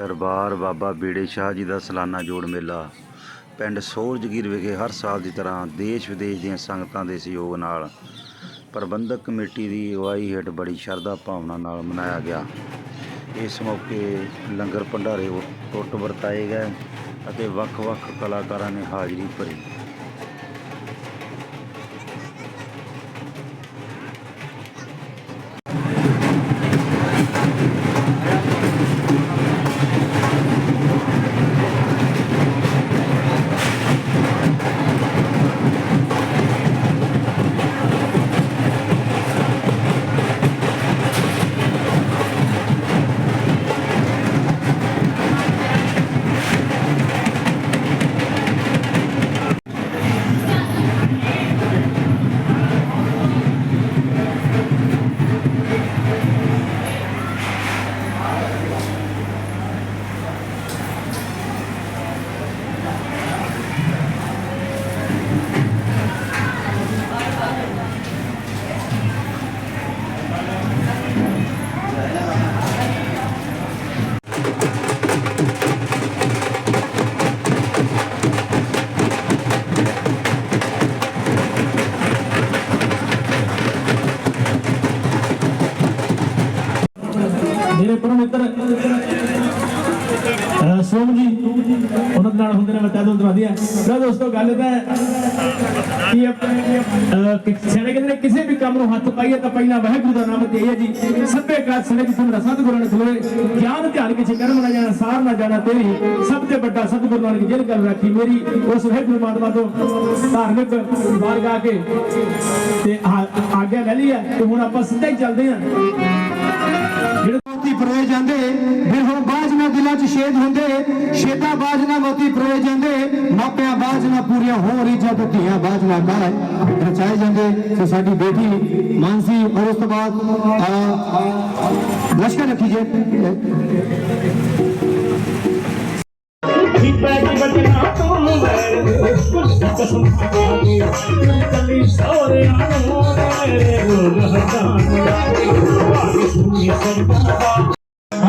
ਦਰਬਾਰ ਬਾਬਾ ਬੀੜੇ ਸ਼ਾਹ ਜੀ ਦਾ ਸਾਲਾਨਾ ਜੋੜ ਮੇਲਾ। ਪਿੰਡ ਸੋਰਜਗੀਰ ਵਿਖੇ ਹਰ ਸਾਲ ਦੀ ਤਰ੍ਹਾਂ ਦੇਸ਼ ਵਿਦੇਸ਼ ਦੀਆਂ ਸੰਗਤਾਂ ਦੇ ਸਹਿਯੋਗ ਨਾਲ ਪ੍ਰਬੰਧਕ ਕਮੇਟੀ ਦੀ ਅਗਵਾਈ ਹੇਠ ਬੜੀ ਸ਼ਰਧਾ ਭਾਵਨਾ ਨਾਲ ਮਨਾਇਆ ਗਿਆ। ਇਸ ਮੌਕੇ ਲੰਗਰ ਭੰਡਾਰੇ ਟੁੱਟ ਵਰਤਾਏ ਗਏ ਅਤੇ ਵੱਖ-ਵੱਖ ਕਲਾਕਾਰਾਂ ਨੇ ਹਾਜ਼ਰੀ ਭਰੀ। ਸੋਮ ਜੀ, ਉਹਨਾਂ ਦੇ ਨਾਲ ਹੁੰਦੇ ਨੇ ਬੱਚਾ ਤੋਂ ਵਧੀਆ ਲਓ ਦੋਸਤੋ, ਗੱਲ ਤਾਂ ਕਿ ਅਹ ਕਹਿੰਦੇ ਕਿਸੇ ਵੀ ਕੰਮ ਨੂੰ ਹੱਥ ਪਾਈਏ ਤਾਂ ਪਹਿਲਾਂ ਵਾਹਿਗੁਰੂ ਦਾ ਨਾਮ ਲਈਏ ਜੀ। ਸਭੇ ਕਾਜ ਸਣੇ ਜੀ ਤੁਮਰਾ ਸਤਿਗੁਰਾਂ ਨੇ ਖਲੋਏ, ਗਿਆਨ ਧਿਆਨ ਕਿਸੇ ਕਰਮ ਨਾ ਜਾਣਾ, ਸਾਰ ਨਾ ਜਾਣਾ ਤੇਰੀ। ਸਭ ਤੋਂ ਵੱਡਾ ਸਤਿਗੁਰੂ ਨਾਨਕ ਜਿਹੜੀ ਗੱਲ ਰੱਖੀ ਮੇਰੀ, ਉਸ ਵਾਹਿਗੁਰੂ ਮਾਤਮਾ ਤੋਂ ਧਾਰਮਿਕ ਬਾਰ ਗਾ ਕੇ ਤੇ ਆਗਿਆ ਲੈ ਲਈ ਹੈ ਤੇ ਹੁਣ ਆਪਾਂ ਸਿੱਧਾ ਹੀ ਚੱਲਦੇ ਹਾਂ। ਜਿਹੜੇ ਮੋਤੀ ਜਾਂਦੇ ਫਿਰ ਹੁਣ ਬਾਜ ਨਾ ਦਿਲਾਂ 'ਚ ਛੇਦ ਹੁੰਦੇ ਛੇਦਾ ਬਾਜ ਨਾ ਮੋਤੀ ਪਰੋਏ ਜਾਂਦੇ। ਮਾਪਿਆਂ ਬਾਜ ਨਾ ਪੂਰੀਆਂ ਹੋ। ਰਹੀ ਜਦ ਧੀਆਂ ਬਾਜ ਨਾ ਕਾਇ ਰਚਾਏ ਜਾਂਦੇ ਸੋ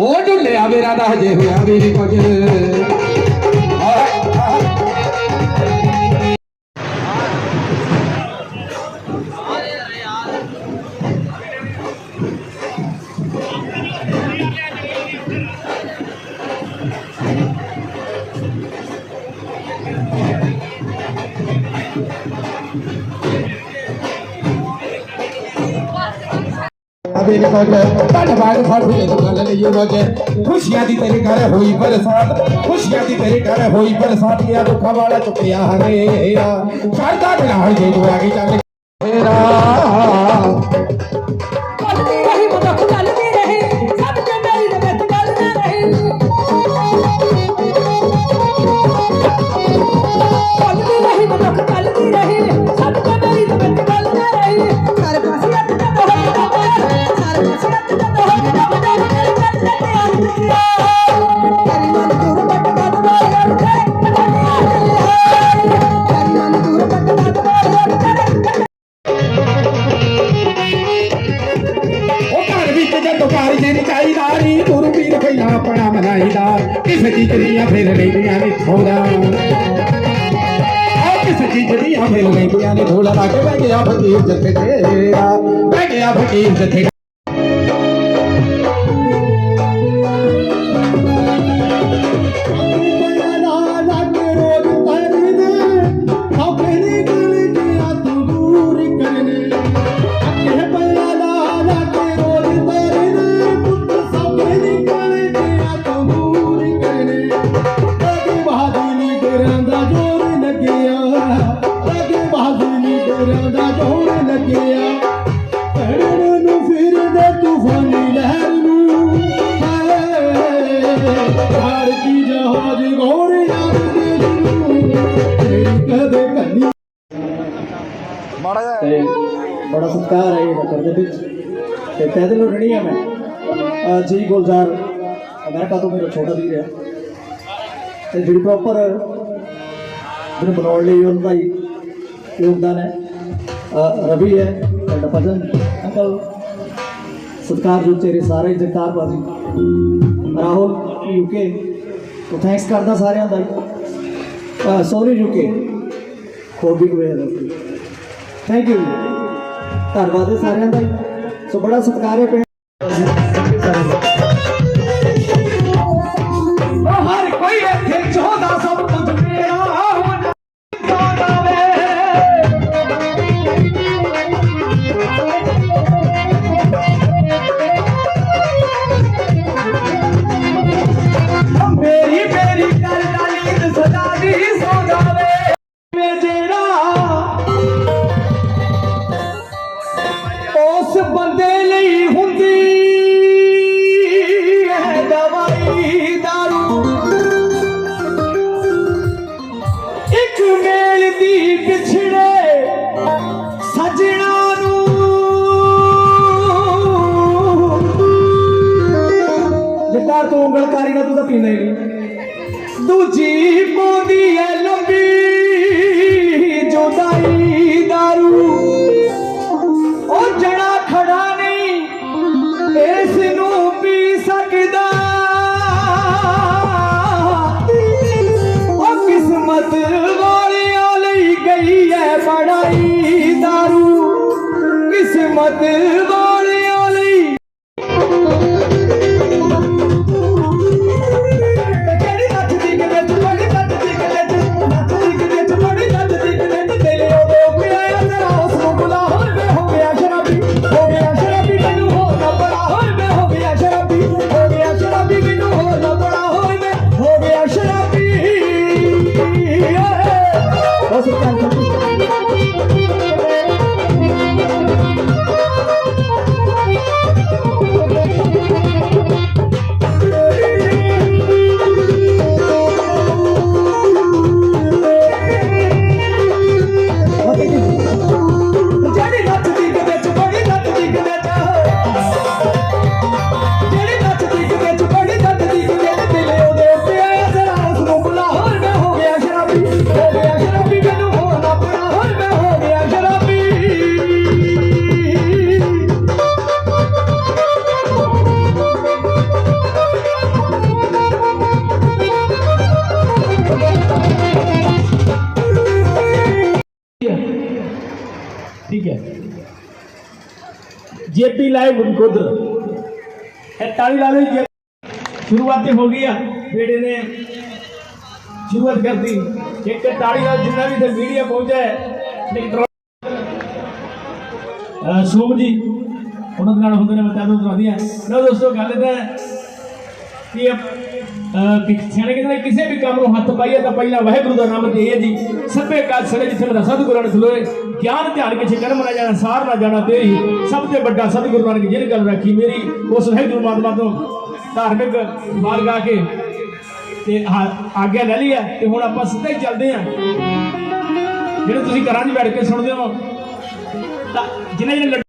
ਉਹ ਢੁੱਲਿਆ ਮੇਰਾ ਦਾ ਹਜੇ ਹੋਇਆ ਮੇਰੀ ਨੀ ਕੁਝ। ਅਬੇ ਨੀ ਕੁਝ ਧੰਨਵਾਦ ਫਾੜੂ ਦੇ ਗੱਲ ਲਈ ਖੁਸ਼ੀਆਂ ਦੀ ਤੇਰੇ ਘਰ ਹੋਈ ਬਰਸਾਤ। ਖੁਸ਼ੀਆਂ ਦੀ ਤੇਰੇ ਘਰ ਹੋਈ ਬਰਸਾਤ। ਇਹ ਦੁੱਖਾਂ ਵਾਲਾ ਚੁੱਕਿਆ ਹਨੇਰਾ। ਚੜਦਾ ਨਾਲ ਜੇ ਤੂੰ ਆ ਗਈ, ਚੱਲ ਕਿਸੇ ਚੀਜ਼ ਫਿਰ ਲੈਂਦੀਆਂ ਨੇ ਥੋੜਾ ਆ ਕਿਸੇ ਚੀਜ਼ ਦੀਆਂ ਫਿਰ ਲੈਂਦੀਆਂ ਨੇ ਥੋੜਾ ਲਾ ਕੇ ਬਹਿ ਗਿਆ ਫਕੀਰ ਜਿੱਥੇ ਤੇਰਾ, ਬਹਿ ਗਿਆ ਫਕੀਰ ਜਿੱਥੇ ਸਤਿਕਾਰ ਹੈ ਇਹ ਨਗਰ ਦੇ ਵਿੱਚ, ਤੇ ਪੈਦਲ ਉੱਡਣੀ ਹੈ ਮੈਂ। ਜੀ ਗੁਲਜ਼ਾਰ, ਅਮਰੀਕਾ ਤੋਂ ਮੇਰਾ ਛੋਟਾ ਵੀਰ ਹੈ। ਤੇ ਜਿਹੜੀ ਪ੍ਰੋਪਰ ਮੈਨੂੰ ਬਣਾਉਣ ਲਈ ਉਹਨਾਂ ਦਾ ਹੀ ਯੋਗਦਾਨ ਹੈ ਰਵੀ ਹੈ ਸਾਡਾ ਭਜਨ। ਅੰਕਲ, ਸਤਿਕਾਰ ਜੋ ਤੇਰੇ ਸਾਰੇ ਜਗਤਾਰ ਬਾਜੀ ਰਾਹੁਲ ਯੂਕੇ ਤੋਂ ਥੈਂਕਸ ਕਰਦਾ ਸਾਰਿਆਂ ਦਾ। ਸੋਰੀ ਯੂਕੇ ਖੋਬੀ ਗਵੇਰ ਥੈਂਕ ਯੂ ਧੰਨਵਾਦ ਹੈ ਸਾਰਿਆਂ ਦਾ ਸੋ ਬੜਾ ਸਤਿਕਾਰ ਹੈ Father. जेपी लाइव गुदर ताली ला लो शुरुआत हो गई है बेटे ने शुरुआत कर दी एक ताली लाल जिन्ना भी इधर मीडिया पहुंचा है सोम जी उन्होंने होंगे मैं बता दूं दोस्तों गल है कि ਸਿਆਣੇ ਕਹਿੰਦੇ ਨੇ ਕਿਸੇ ਵੀ ਕੰਮ ਨੂੰ ਹੱਥ ਪਾਈਏ ਤਾਂ ਪਹਿਲਾਂ ਵਾਹਿਗੁਰੂ ਦਾ ਨਾਮ ਲਈਏ ਜੀ। ਸਭੇ ਕਾਜ ਸੜੇ ਜਿੱਥੇ ਮੇਰਾ ਸਤਿਗੁਰਾਂ ਨੇ ਖਲੋਏ ਗਿਆਨ ਧਿਆਨ ਕੇ ਕਰਮ ਨਾ ਜਾਣਾ, ਸਾਰ ਨਾ ਜਾਣਾ ਤੇਰੀ ਸਭ ਤੋਂ ਵੱਡਾ ਸਤਿਗੁਰੂ ਨਾਨਕ ਜਿਹਨੇ ਗੱਲ ਰੱਖੀ ਮੇਰੀ, ਉਸ ਵਾਹਿਗੁਰੂ ਮਾਤਮਾ ਤੋਂ ਧਾਰਮਿਕ ਬਾਲ ਕੇ ਤੇ ਆਗਿਆ ਲੈ ਲਈ ਹੈ ਤੇ ਹੁਣ ਆਪਾਂ ਸਿੱਧਾ ਹੀ ਚੱਲਦੇ ਹਾਂ ਜਿਹੜੇ ਤੁਸੀਂ ਘਰਾਂ 'ਚ ਬੈਠ ਕੇ ਸੁਣਦੇ ਹੋ, ਤਾਂ ਜਿਨ੍ਹਾਂ ਜਿਹਨੇ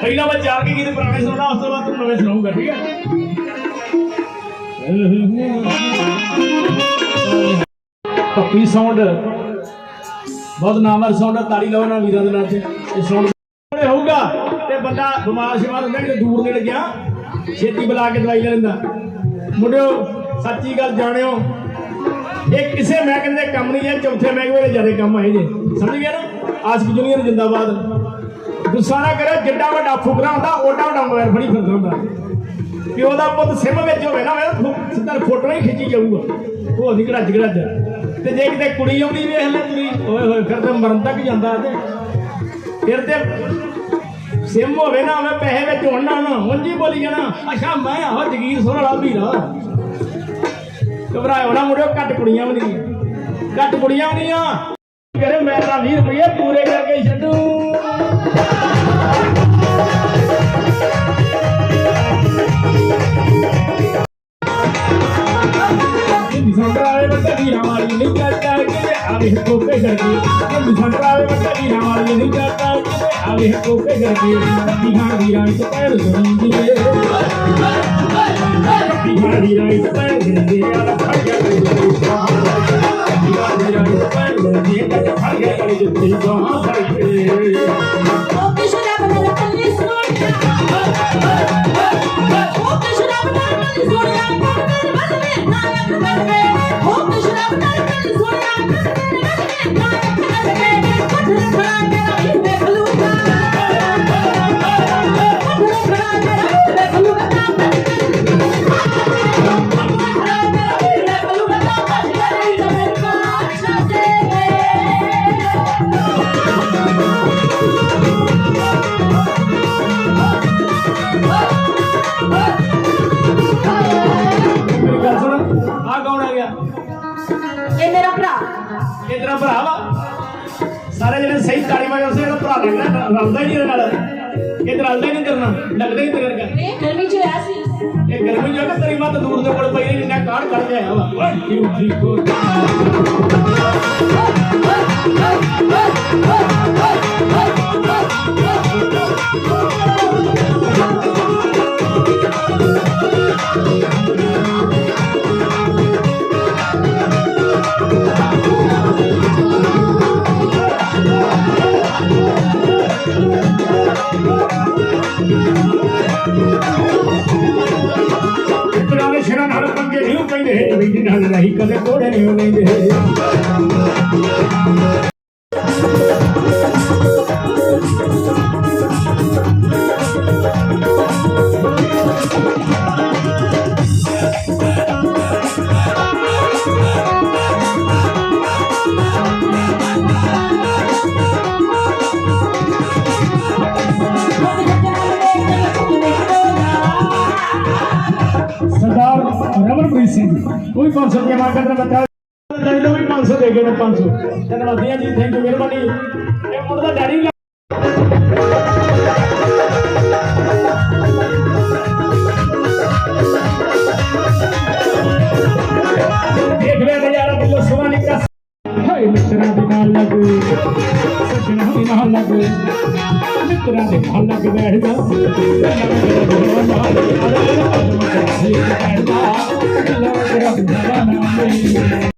ਪਹਿਲਾਂ ਮੈਂ ਚਾਰ ਕੇ ਗੀਤ ਪੁਰਾਣੇ ਸੁਣਾਉਣਾ ਉਸ ਤੋਂ ਬਾਅਦ ਤੁਹਾਨੂੰ ਨਵੇਂ ਸੁਣਾਉਂਗਾ ਠੀਕ ਹੈ? ਪੱਪੀ ਸਾਊਂਡ ਬਹੁਤ ਨਾਮਵਰ ਸਾਊਂਡ ਤਾੜੀ ਲਾਓ ਨਾ ਵੀਰਾਂ ਦੇ ਨਾਲ ਤੇ। ਇਹ ਸਾਊਂਡ ਹੋਊਗਾ ਤੇ ਬੰਦਾ ਬਿਮਾਰ ਸ਼ਿਮਾਰ ਹੁੰਦਾ ਕਿ ਦੂਰ ਨੇੜੇ ਗਿਆ। ਛੇਤੀ ਬੁਲਾ ਕੇ ਦਵਾਈ ਲੈ ਲੈਂਦਾ। ਮੁੰਡਿਓ, ਸੱਚੀ ਗੱਲ ਜਾਣਿਓ, ਇਹ ਕਿਸੇ ਮਹਿਕਮੇ ਦੇ ਕੰਮ ਨਹੀਂ ਹੈ, ਚੌਥੇ ਮਹਿਕਮੇ ਦੇ ਜ਼ਿਆਦਾ ਕੰਮ ਆਏ ਜੇ ਸਮਝ ਗਿਆ ਨਾ? ਆਸ਼ਕ ਜੂਨੀਅਰ ਜਿੰਦਾਬਾਦ। ਗੁੱਸਾ ਨਾ ਕਰੋ ਜਿੱਡਾ ਵੱਡਾ ਫੁਕਰਾ ਹੁੰਦਾ, ਓਡਾ ਵੱਡਾ ਮੋਬਾਈਲ ਫੜੀ ਫਿਰਦਾ ਹੁੰਦਾ। ਪਿਓ ਦਾ ਪੁੱਤ ਸਿਮ ਵਿੱਚ ਹੋਵੇ ਨਾ ਹੋਵੇ ਸਿੱਧਾ ਫੋਟੋ ਹੀ ਖਿੱਚੀ ਜਾਊਗਾ। ਉਹ ਨਹੀਂ ਘੜੱਜ ਘੜੱਜ ਤੇ ਜੇ ਕਿਤੇ ਕੁੜੀ ਆਉਂਦੀ, ਵੇਖ ਲੈ ਤੁਰੀ ਓਏ ਹੋਏ, ਫਿਰ ਤੇ ਮਰਨ ਤੱਕ ਜਾਂਦਾ ਤੇ। ਫਿਰ ਤੇ ਸਿਮ ਹੋਵੇ ਨਾ ਹੋਵੇ ਪੈਸੇ ਵਿੱਚ ਹੋਣ ਨਾ ਨਾ ਉਂਝ ਬੋਲੀ ਜਾਣਾ। ਅੱਛਾ, ਮੈਂ ਆਹ ਜਗੀਰ ਸੋਹਣਾ ਵੀਰਾ ਘਬਰਾਇਓ ਨਾ ਮੁੜਿਓ ਘੱਟ ਕੁੜੀਆਂ ਵੀ ਨਹੀਂ। ਘੱਟ ਕੁੜੀਆਂ ਵੀ ਨਹੀਂ ਆ। ਕਰੇ ਮੈਂ ਤਾਂ 20 ਰੁਪਏ ਪੂਰੇ ਕਰਕੇ ਛੱਡੂ। ਸੰਤਰਾਵੇ ਬੱਤਾ ਵੀਰਾਂ ਵਾਲੀ ਨਹੀਂ ਕਰਦਾ ਕਿ ਆਵੇ ਕੋਪੇ ਛੜਕੀ ਕਿ ਸੰਤਰਾਵੇ ਬੱਤਾ ਵੀਰਾਂ ਵੀ ਨਹੀਂ ਜਾਤਾ ਕਿਤੇ ਆਵੇ ਕੋਕੇ ਗਰਦੇ ਬਿਹਾਰ ਦੀ ਰਾਣੀ ਤੇ ਪੈਰ ਜ਼ਮੀਨ ਏ ਬਿਹਾਰ ਦੀ ਰਾਣੀ ਤੇ ਪੈਰ ਗਰਦੇ ਆ ਫੜ ਗਿਆ ਕਰੇ ਜੁੱਤੀ ਤੇਰਾ ਭਰਾ ਵਾ ਸਾਰੇ ਜਿਹੜੇ ਸਹੀ ਤਾੜੀ ਮਾਰੇ ਉਸੇ ਦਾ ਭਰਾ ਲੱਗਦਾ ਰਲਦਾ ਹੀ ਨਹੀਂ ਇਹਦੇ ਨਾਲ ਇਹ ਤਾਂ ਰਲਦਾ ਹੀ ਨਹੀਂ ਤੇਰੇ ਨਾਲ ਲੱਗਦਾ ਹੀ ਤੇਰੇ ਨਾਲ ਇਹ ਗਰਮੀ ਚ ਹੋਇਆ ਸੀ ਇਹ ਗਰਮੀ ਜੋ ਹੈ ਨਾ ਤੇਰੀ ਮੱਤ ਦੂਰ ਦੇ ਕੋਲ ਪਈ ਨਹੀਂ ਇੰਨਾ ਕਾੜ ਕੱਢ ਕੇ ਆਇਆ ਵਾ 1 2 3 4 ਪੁਰਾਣੇ ਸ਼ਰਾਂ ਨਾਲ ਪੰਗੇ ਨਹੀਂ ਪੈਂਦੇ। ਵੀ ਜਿਨ੍ਹਾਂ ਨਾਲ ਨਹੀਂ, ਕਦੇ ਕੋੜੇ ਨਹੀਂ ਲੈਂਦੇ 500 ਰੁਪਏ ਮੰਗ ਕਰਦਾ ਬੱਚਾ ਲੈ ਲਓ ਵੀ 500 ਦੇ ਗਏ ਨੇ 500 ਧੰਨਵਾਦੀਆਂ ਜੀ ਥੈਂਕ ਯੂ ਮਿਹਰਬਾਨੀ ਇਹ ਮੁੰਡਾ ਦਾ ਡੈਡੀ ਵੀ ਦੇਖ ਲਿਆ ਨਜ਼ਾਰਾ ਬਿੱਲੋ ਸੋਹਣਾ ਨਿਕਾ ਹਾਏ ਮਿੱਤਰਾਂ ਦੇ ਨਾਲ ਲੱਗ ਸੱਜਣਾ ਵੀ ਨਾਲ ਲੱਗ ਮਿੱਤਰਾਂ ਦੇ ਨਾਲ ਲੱਗ ਬੈਠਦਾ ਬੈਠਦਾ ਆਵੀ